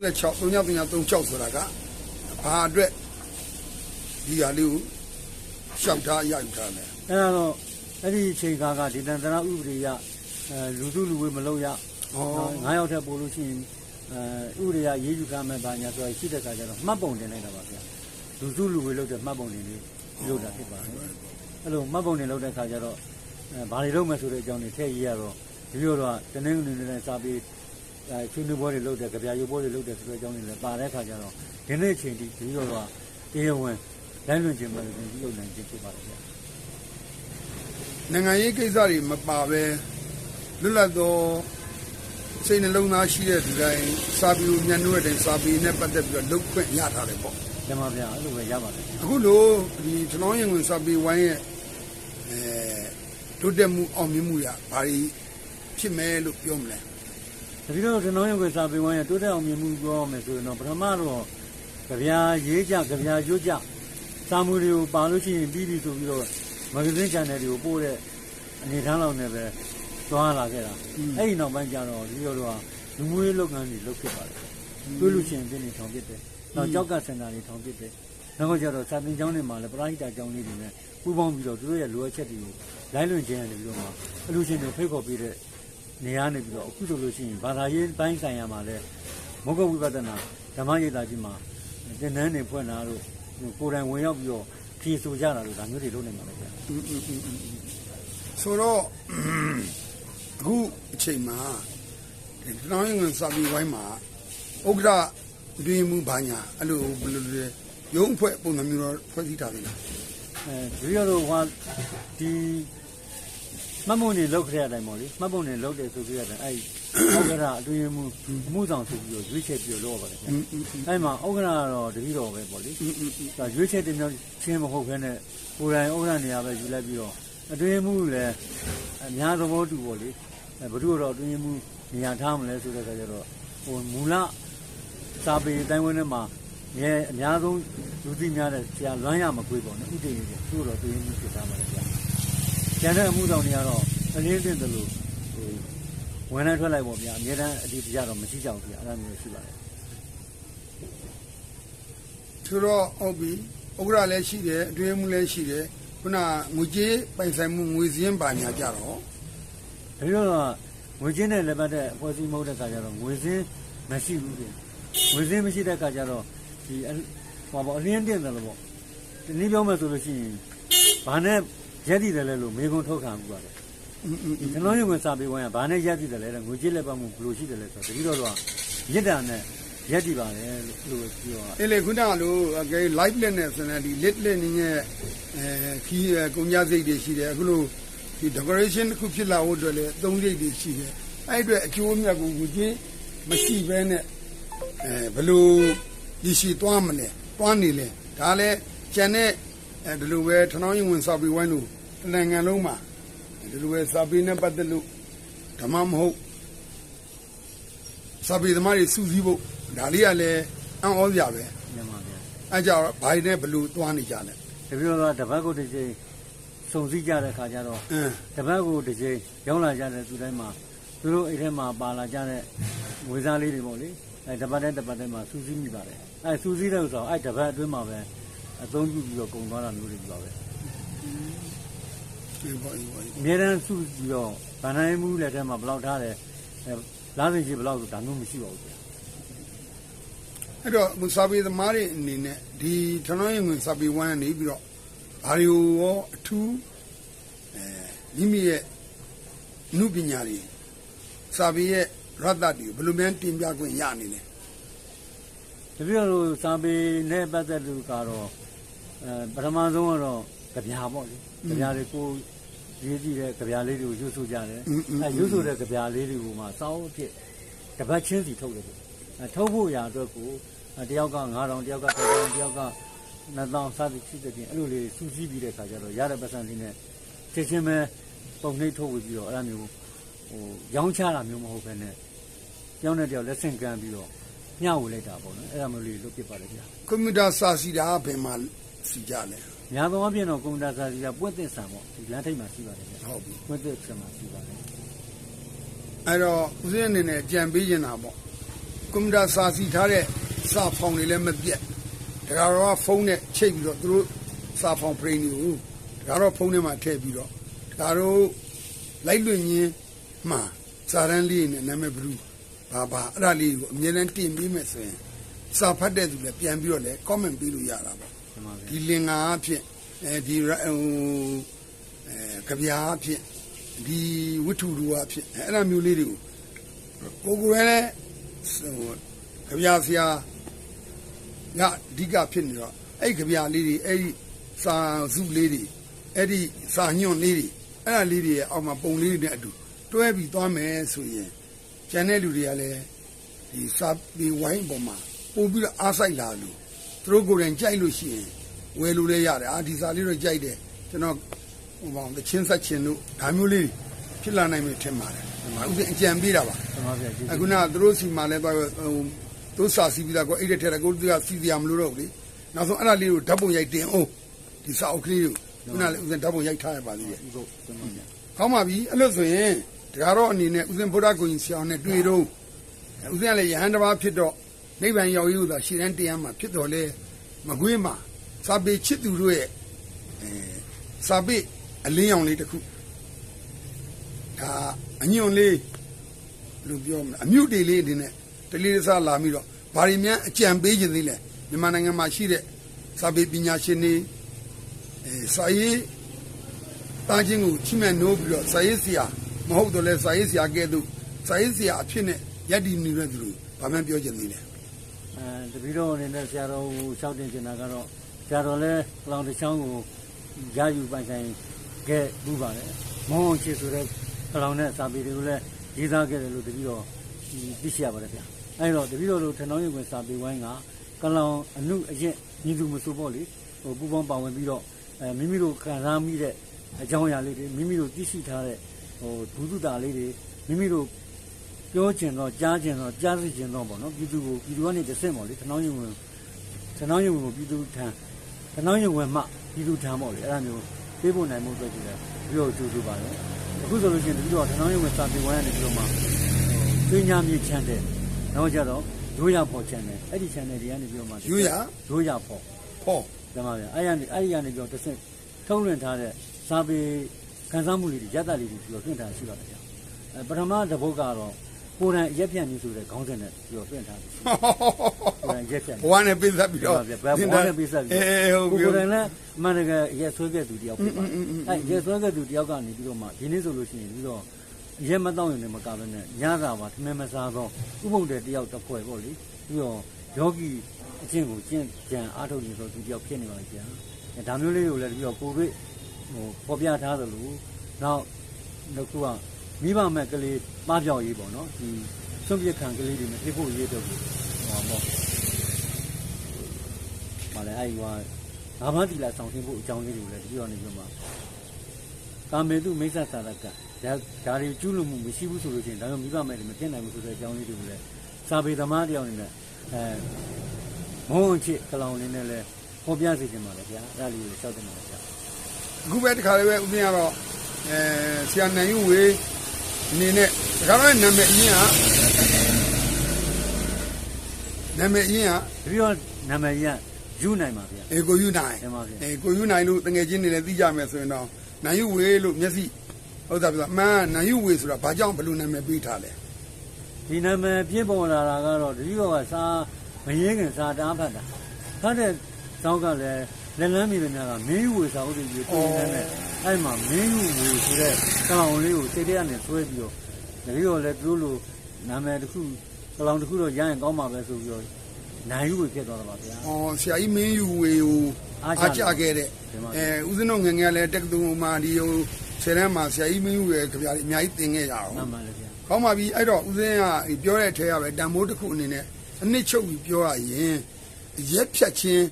36 3936ဆိုတာကဘာအတွက်ဒီဟာလေးကိုရှောက်ထားရယူထားတယ်အဲ့ဒါတော့အဲ့ဒီအချိန်ကားကဒီတန်တရာဥပဒေရအဲလူစုလူဝေးမလုပ်ရဩငါးယောက်ထက်ပိုလို့ရှိရင်အဲဥပဒေရရေးယူထားမယ်ဘာညာဆိုရရှိတဲ့ခါကျတော့မှတ်ပုံတင်လိုက်တာပါဗျာလူစုလူဝေးလုပ်တဲ့မှတ်ပုံတင်လေးလုပ်တာဖြစ်ပါတယ်အဲ့လိုမှတ်ပုံတင်လုပ်တဲ့ခါကျတော့အဲဘာတွေလုပ်မယ်ဆိုတဲ့အကြောင်းတွေထည့်ရေးရတော့ဒီလိုတော့တနင်္ဂနွေနေ့နဲ့စာပြီးအဲ ချွေးနှပွဲတွေလုပ်တဲ့ကြပြရုပ်ပွဲတွေလုပ်တဲ့ဆိုတဲ့အကြောင်းတွေလည်းပါတဲ့ခါကျတော့ဒီနေ့အချိန်ထိဒီလိုတော့တရားဝင်လိုင်းလွန်ခြင်းပဲဒီလိုနိုင်ခြင်းဖြစ်ပါတယ်ဗျာနိုင်ငံရေးကိစ္စတွေမပါပဲလွတ်လပ်သောစိတ်နှလုံးသားရှိတဲ့ဒီတိုင်းစာပေကိုညှဉ်းနှွေးတဲ့စာပေနဲ့ပတ်သက်ပြီးတော့လုပ်ခွင့်ရထားတယ်ပေါ့ကျမဗျာအဲ့လိုပဲရပါတယ်အခုလိုဒီကျွန်တော်ရင်ဝင်စာပေဝိုင်းရဲ့အဲတိုးတက်မှုအောင်မြင်မှုရဘာတွေဖြစ်မယ်လို့ပြောမလဲ တတိတော့ကျွန်တော်ရုပ်ကစာပေဝိုင်းရတိုးတက်အောင်မြင်မှုပြောရမယ်ဆိုရင်တော့ပထမတော့ကြပြရေးကြကြပြရွတ်ကြစာမှုတွေကိုပါလို့ရှိရင်ပြီးပြီဆိုပြီးတော့မဂ္ဂဇင်း channel တွေကိုပို့တဲ့အနေထားလောက်နဲ့ပဲသွားလာခဲ့တာအဲ့ဒီနောက်ပိုင်းကျတော့ဒီလိုတော့လူမှုရေးလုပ်ငန်းတွေလုပ်ဖြစ်ပါတယ်တွေးလို့ရှိရင်ပြင်းနေထောင်ဖြစ်တယ်နောက်ကြောက်ကစင်တာတွေထောင်ဖြစ်တယ်နောက်ကျတော့စာသင်ကျောင်းတွေမှာလည်းပရိဟိတကျောင်းလေးတွေနဲ့ပူးပေါင်းပြီးတော့သူတို့ရဲ့လိုအပ်ချက်တွေကိုလိုက်လွန်ခြင်းရတယ်ပြီးတော့မှအလူရှင်တွေဖိတ်ခေါ်ပြီးတဲ့ နေရာနေပြီးတော့အခုဆိုလို့ရှိရင်ဘာသာရေးပိုင်းဆိုင်ရာမှာလည်းမုဂ္ဂဝိပဿနာဓမ္မရေးတာကြီးမှာသင်္นานနေဖွင့်တာတို့ကိုယ်တိုင်ဝင်ရောက်ပြီးတော့ဖြေဆိုကြတာတို့ဒါမျိုးတွေလုပ်နေမှာလေဗျာ ဆိုတော့အခုအချိန်မှာဒီကျွန်တော်ရင်ဝင်စာပေဝိုင်းမှာဥက္ကဋ္ဌအတွင်းမှုဘာညာအဲ့လိုဘယ်လိုလဲရုံးအဖွဲ့ပုံစံမျိုးတော့ဖွဲ့စည်းထားတယ်လား အဲဒီတော့ဟိုဒီ မှတ်ပုံတွေလောက်ခရတဲ့အတိုင်းပေါ့လေမှတ်ပုံတွေလောက်တယ်ဆိုပြီးရတယ်အဲ့ဩက္ခရာအတွင်းမှုအမှုဆောင်ဆိုပြီးတော့ရွေးချက်ပြီးတော့လုပ်ရပါတယ်ဗျာအဲ့မှာဩက္ခရာကတော့တတိတော်ပဲပေါ့လေဒါရွေးချက်တင်မျိုးချင်းမဟုတ်ဘဲနဲ့ကိုယ်တိုင်ဥက္ကဋ္ဌနေရာပဲယူလိုက်ပြီးတော့အတွင်းမှုလည်းအများသဘောတူပေါ့လေအဲဘုသူတော့အတွင်းမှုနေရာထားမလဲဆိုတဲ့အခါကျတော့ဟိုမူလစာပေအတိုင်းဝန်းထဲမှာငယ်အများဆုံးလူသိများတဲ့ဆရာလွမ်းရမကွေးပေါ့နော်ဥတည်နေတယ်သူ့တော့အတွင်းမှုဖြစ်သားပါတယ်ဗျာ ကျန်တဲ့အမှုဆောင်တွေကတော့အလင်းတင်တယ်လို့ဟိုဝင်လိုက်ထွက်လိုက်ပေါ့ဗျာအများတန်းအဒီတရားတော့မရှိကြဘူးဗျာအဲ့ဒါမျိုးရှိပါတယ်ဆိုတော့ဟုတ်ပြီဥက္ကဋ္ဌလည်းရှိတယ်အတွင်းမှုလည်းရှိတယ်ခုနငွေကြေးပိုင်ဆိုင်မှုငွေစင်းဘာညာကြတော့ဒါကြောင့်ငွေချင်းနဲ့လည်းပတ်တဲ့အဖွဲ့အစည်းမဟုတ်တဲ့ခါကျတော့ငွေစင်းမရှိဘူးပြင်ငွေစင်းမရှိတဲ့ခါကျတော့ဒီအဟောပေါ့အလင်းတင်တယ်လို့ပေါ့ဒီနည်းပြောမယ်ဆိုလို့ရှိရင်ဘာနဲ့ ရက်တည်တယ်လဲလို့မေခွန်းထုတ်ခံမှုပါတယ်ကျွန်တော်ရုံမှာစာပေဝိုင်းကဘာနဲ့ရက်တည်တယ်လဲငွေကြေးလက်ပတ်မှုဘယ်လိုရှိတယ်လဲဆိုတော့တတိတော်တော့ရစ်တာနဲ့ရက်တည်ပါတယ်လို့ပြောတာအဲ့လေခုနကလို့ live လက်နဲ့ဆိုတဲ့ဒီ lit လက်နည်းရဲ့အဲခီးကုန်ကြစိတ်တွေရှိတယ်အခုလို့ဒီ decoration တစ်ခုဖြစ်လာဖို့အတွက်လည်းသုံးစိတ်တွေရှိတယ်အဲ့အတွက်အကျိုးအမြတ်ကိုငွေကြေးမရှိဘဲနဲ့အဲဘယ်လိုဒီရှိသွားမလဲသွားနေလဲဒါလည်းကျန်တဲ့ အဲဒီလိုပဲထနောင်းရင်ဝင်စာပေဝိုင်းလို့တစ်နိုင်ငံလုံးမှာဒီလိုပဲစာပေနဲ့ပတ်သက်လို့ဓမ္မမဟုတ်စာပေသမားတွေစုစည်းဖို့ဒါလေးကလည်းအံ့ဩစရာပဲမြန်မာပြန်အဲကြတော့ဘာတွေနဲ့ဘယ်လိုသွားနေကြလဲတတိတော်ကတပတ်ကိုတစ်ချိန်စုံစည်းကြတဲ့ခါကျတော့အင်းတပတ်ကိုတစ်ချိန်ရောက်လာကြတဲ့သူတိုင်းမှာသူတို့အိမ်ထဲမှာပါလာကြတဲ့ငွေစားလေးတွေပေါ့လေအဲတပတ်တဲ့တပတ်တဲ့မှာစူးစီးမိပါတယ်အဲစူးစီးတဲ့ဥစ္စာကိုအဲတပတ်အတွင်းမှာပဲ အသုံးပြုပြီးတော့ကုန်သွားတာမျိုးတွေပါပဲဒီပေါ်ဒီပေါ်အများတန်းစုပြီးတော့ဗန်နိုင်မှုလက်ထဲမှာဘယ်လောက်ထားတယ်အဲလားစင်ကြီးဘယ်လောက်ဆိုဒါမျိုးမရှိပါဘူးဗျာအဲ့တော့မစာပေသမားတွေအနေနဲ့ဒီထနောင်းရင်ဝင်စာပေဝိုင်းကနေပြီးတော့ဘာတွေကိုရောအထူးအဲမိမိရဲ့အမှုပညာတွေစာပေရဲ့ရတ္တတွေကိုဘယ်လိုများတင်ပြခွင့်ရနေလဲတပြည့်တော့စာပေနဲ့ပတ်သက်လို့ကတော့ အဲပထမဆုံးကတော့ကြပြာပေါ့လေကြပြာလေးကိုရေးကြည့်တဲ့ကြပြာလေးတွေကိုရွတ်ဆိုကြတယ်အဲရွတ်ဆိုတဲ့ကြပြာလေးတွေကိုမှစောင်းအဖြစ်တပတ်ချင်းစီထုတ်တယ်ထုတ်ဖို့ရာအတွက်ကိုတယောက်က9000တယောက်က1000တယောက်က2000စသဖြင့်အဲ့လိုလေးစူးစီးပြီးတဲ့ခါကျတော့ရတဲ့ပတ်စံလေးနဲ့ချက်ချင်းပဲပုံနှိပ်ထုတ်ပြီးတော့အဲ့လိုမျိုးဟိုရောင်းချတာမျိုးမဟုတ်ဘဲနဲ့ကျောင်းတဲ့တယောက်လက်ဆင့်ကမ်းပြီးတော့ညှဝေလိုက်တာပေါ့နော်အဲ့လိုမျိုးလေးလုပ်ဖြစ်ပါတယ်ဗျာကွန်ပျူတာစာစီတာဘယ်မှာ စီကြလဲများသောအားဖြင့်တော့ကွန်ပျူတာစာစီကပွင့်သစ်ဆံပေါ့ဒီလမ်းထိပ်မှာရှိပါတယ်ဗျာဟုတ်ပြီပွင့်သစ်ဆံမှာရှိပါတယ်အဲ့တော့ဦးဇင်းအနေနဲ့ကြံပေးနေတာပေါ့ကွန်ပျူတာစာစီထားတဲ့စာဖောင်တွေလည်းမပြတ်တခါတော့ဖုန်းနဲ့ချိတ်ပြီးတော့သူတို့စာဖောင်ပရိန်တွေကိုတခါတော့ဖုန်းထဲမှာထည့်ပြီးတော့တခါတော့လိုက်လွင့်ရင်းမှစာရန်လေးနဲ့နာမည်ဘလူးဘာဘာအဲ့ဒါလေးကိုအမြဲတမ်းတင်ပေးမယ်ဆိုရင်စာဖတ်တဲ့သူလည်းပြန်ပြီးတော့လည်း comment ပေးလို့ရတာပေါ့တမန်ဗျာ ဒီလင်္ကာအဖြစ်အဲဒီဟိုအဲကြပြားအဖြစ်ဒီဝတ္ထုလူအဖြစ်အဲအဲ့ဒါမျိုးလေးတွေကိုကိုယ်ကိုယ်လည်းဟိုကြပြားဆရာညအဓိကဖြစ်နေတော့အဲ့ကြပြားလေးတွေအဲ့ဒီစာစုလေးတွေအဲ့ဒီစာညွန့်လေးတွေအဲ့ဒါလေးတွေရဲ့အောက်မှာပုံလေးတွေနဲ့အတူတွဲပြီးသွားမယ်ဆိုရင်ကျန်တဲ့လူတွေကလည်းဒီစာပေဝိုင်းပေါ်မှာပို့ပြီးတော့အားစိုက်လာလို့ သူတို့ကိုယ်တိုင်ကြိုက်လို့ရှိရင်ဝယ်လို့လည်းရတယ်အာဒီစာလေးတော့ကြိုက်တယ်ကျွန်တော်ဟိုဘောင်တချင်းဆက်ချင်းတို့ဒါမျိုးလေးဖြစ်လာနိုင်မယ်ထင်ပါတယ်ဥစဉ်အကြံပေးတာပါတမန်ဗျာကျေးဇူးအခုနကသူတို့စီမှာလည်းတော့ဟိုသူစာစီပြီးသားကိုအဲ့တဲ့ထဲကကိုသူကစီစီရမလို့တော့ဘူးလေနောက်ဆုံးအဲ့ဒါလေးကိုဓာတ်ပုံရိုက်တင်အောင်ဒီစာအုပ်ကလေးကိုခုနလည်းဥစဉ်ဓာတ်ပုံရိုက်ထားရပါသေးတယ်ဒီကိုတမန်ဗျာကောင်းပါပြီအဲ့လို့ဆိုရင်တကားတော့အနေနဲ့ဥစဉ်ဘုရားကိုကြီးဆရာအောင်နဲ့တွေ့တော့ဥစဉ်ကလည်းယဟန်တစ်ပါးဖြစ်တော့ နိဗ္ဗာန်ရောက်ရေးလို့သာရှေ့တန်းတရားမှာဖြစ်တော်လဲမကွေးမှာစာပေချစ်သူတို့ရဲ့အဲစာပေအလင်းရောင်လေးတစ်ခုဒါအညွန့်လေးလို့ပြောမလားအမြုပ်တေလေးအနေနဲ့တလေးတစားလာပြီးတော့ဘာတွေများအကြံပေးခြင်းသေးလဲမြန်မာနိုင်ငံမှာရှိတဲ့စာပေပညာရှင်တွေအဲစာရေးတာချင်းကိုချိမဲ့နိုးပြီးတော့စာရေးဆရာမဟုတ်တော့လဲစာရေးဆရာကဲ့သို့စာရေးဆရာအဖြစ်နဲ့ယက်တည်နေတဲ့သူတို့ဘာမှပြောချင်သေးလဲ အဲတပီတော့အနေနဲ့ဆရာတော်ကိုရှောက်တင်ချင်တာကတော့ဆရာတော်လည်းကလောင်တစ်ချောင်းကိုရယူပိုင်ဆိုင်ခဲ့မှုပါတယ်မောင်းအောင်ချစ်ဆိုတဲ့ကလောင်နဲ့စာပေတွေကိုလည်းရေးသားခဲ့တယ်လို့တပီတော့သိရှိရပါတယ်ဗျာအဲဒီတော့တပီတော့လို့ထဏောင်းရုံဝင်စာပေဝိုင်းကကလောင်အမှုအရင်ညီသူမဆိုပေါ့လေဟိုပူပေါင်းပါဝင်ပြီးတော့အဲမိမိတို့ခံစားမိတဲ့အကြောင်းအရာလေးတွေမိမိတို့သိရှိထားတဲ့ဟိုဒုသတာလေးတွေမိမိတို့ ပြောကျင်တော့ကြားကျင်တော့ကြားသိကျင်တော့ပေါ့နော်ပြည်သူကိုပြည်သူကနေတစ်ဆင့်ပေါ့လေထဏောင်းယုံဝင်ထဏောင်းယုံဝင်ကိုပြည်သူထံထဏောင်းယုံဝင်မှပြည်သူထံပေါ့လေအဲ့ဒါမျိုးပေးဖို့နိုင်မှုအတွက်ကြည့်တယ်ပြီးတော့ကြိုးစားပါလေအခုဆိုလို့ရှိရင်တတိတော့ထဏောင်းယုံဝင်စာပေဝိုင်းကနေပြီးတော့မှသွင်းညာမြေချမ်းတဲ့နောက်ကြတော့ရိုးရဖို့ချမ်းတယ်အဲ့ဒီချမ်းတယ်တွေကနေပြီးတော့မှရိုးရရိုးရဖို့ဟောတမန်ဗျာအဲ့ရနေအဲ့ဒီကနေပြီးတော့တစ်ဆင့်ထုံးလွင်ထားတဲ့စာပေခန်းစားမှုလေးတွေရတ္တလေးတွေပြီးတော့တွင်ထားရှိပါတယ်ဗျာအဲပထမတစ်ပုဒ်ကတော့ ကိုယ်တိုင်ရက်ပြန့်နေဆိုတဲ့ခေါင်းစဉ်နဲ့ပြီးတော့တွင်ထားတယ်ကိုယ်တိုင်ရက်ပြန့်ဘဝနဲ့ပြည့်စပ်ပြီးတော့ဘယ်ဘောနဲ့ပြဆက်ပြီးအေးဟုတ်ပြီကိုယ်တိုင်လည်းအမှန်တကယ်ရက်ဆွဲခဲ့သူတယောက်ဖြစ်ပါတယ်အဲရက်ဆွဲခဲ့သူတယောက်ကနေပြီးတော့မှဒီနေ့ဆိုလို့ရှိရင်ပြီးတော့ရက်မတော့ရင်လည်းမကဘဲနဲ့ညတာပါထမင်းမစားတော့ဥပုံတဲ့တယောက်တစ်ဖွဲ့ပေါ့လေပြီးတော့ယောဂီအချင်းကိုကျင့်ကြံအားထုတ်နေဆိုသူတယောက်ဖြစ်နေပါလေကြာအဲဒါမျိုးလေးကိုလည်းပြီးတော့ကိုယ်တွေ့ဟိုပေါ်ပြထားသလိုနောက်တစ်ခုက မိဘမဲ့ကလေးပပြောက်ရေးပေါ့နော်ဒီစွန့်ပစ်ခံကလေးတွေမဖြစ်ဖို့ရေးတော့ဘူးဟောပေါ့။ဘာလဲအဲ့ဒီကငါးပါးတီလာဆောင်တင်ဖို့အကြောင်းလေးတွေကိုလည်းဒီပြောနေပြမှာ။ကာမေတုမိစ္ဆာသာရကဒါဒါတွေကျุလို့မှုမရှိဘူးဆိုလို့ချင်းဒါကြောင့်မိဘမဲ့တွေမဖြစ်နိုင်ဘူးဆိုတဲ့အကြောင်းလေးတွေကိုလည်းစာပေသမားတယောက်အနေနဲ့အဲမုန်းချစ်ကလောင်လေးနဲ့လည်းဟောပြစေချင်ပါလေဗျာ။အဲ့ဒါလေးကိုစောက်တင်ပါလေဗျာအခုပဲတခါလေးပဲဥစဉ်ကတော့အဲဆရာနိုင်ယူဝေး အနေနဲ့တခါတော့နာမည်အရင်ကနာမည်အရင်က။ဒီတော့နာမည်ကြီးကယူနိုင်ပါဗျာအေကိုယူနိုင်တင်ပါဗျာအေကိုယူနိုင်လို့တငယ်ချင်းတွေလည်းသိကြမယ်ဆိုရင်တော့နိုင်ယူဝေးလို့မျက်စိဟုတ်တာပြအမှန်နိုင်ယူဝေးဆိုတာဘာကြောင့်ဘယ်လိုနာမည်ပေးထားလဲ။ဒီနာမည်ပြင်းပေါ်လာတာကတော့ဒီတော့ကစာမရင်းခင်စာတားဖတ်တာ။ဖတ်တဲ့သောက်ကလည်းလက်လန်းမီတွေများကမင်းယူဝေစာဥဒ္ဒေကြီးပြင်နေတဲ့ အဲ့မှာမင်းယူဝေဆိုတဲ့ကလောင်လေးကိုစိတ်ထဲကနေဆွဲပြီးတော့ဒီတော့လည်းသူတို့လိုနာမည်တစ်ခုကလောင်တစ်ခုတော့ရရင်ကောင်းမှာပဲဆိုပြီးတော့နိုင်ယူဝေဖြစ်သွားတာပါဗျာ။အော်ဆရာကြီးမင်းယူဝေကိုအားအားကျကြခဲ့တဲ့ဒီမှာအဲဦးဇင်းတို့ငယ်ငယ်လည်းတက္ကသိုလ်မှာဒီဟိုဆယ်တန်းမှာဆရာကြီးမင်းယူဝေကြပြားကြီးအများကြီးသင်ခဲ့ကြအောင်မှန်ပါလေဗျာ။ကောင်းပါပြီအဲ့တော့ဦးဇင်းကပြောတဲ့အထဲကပဲတန်မိုးတစ်ခုအနေနဲ့အနှစ်ချုပ်ပြီးပြောရရင်ရက်ဖြတ်ချင်း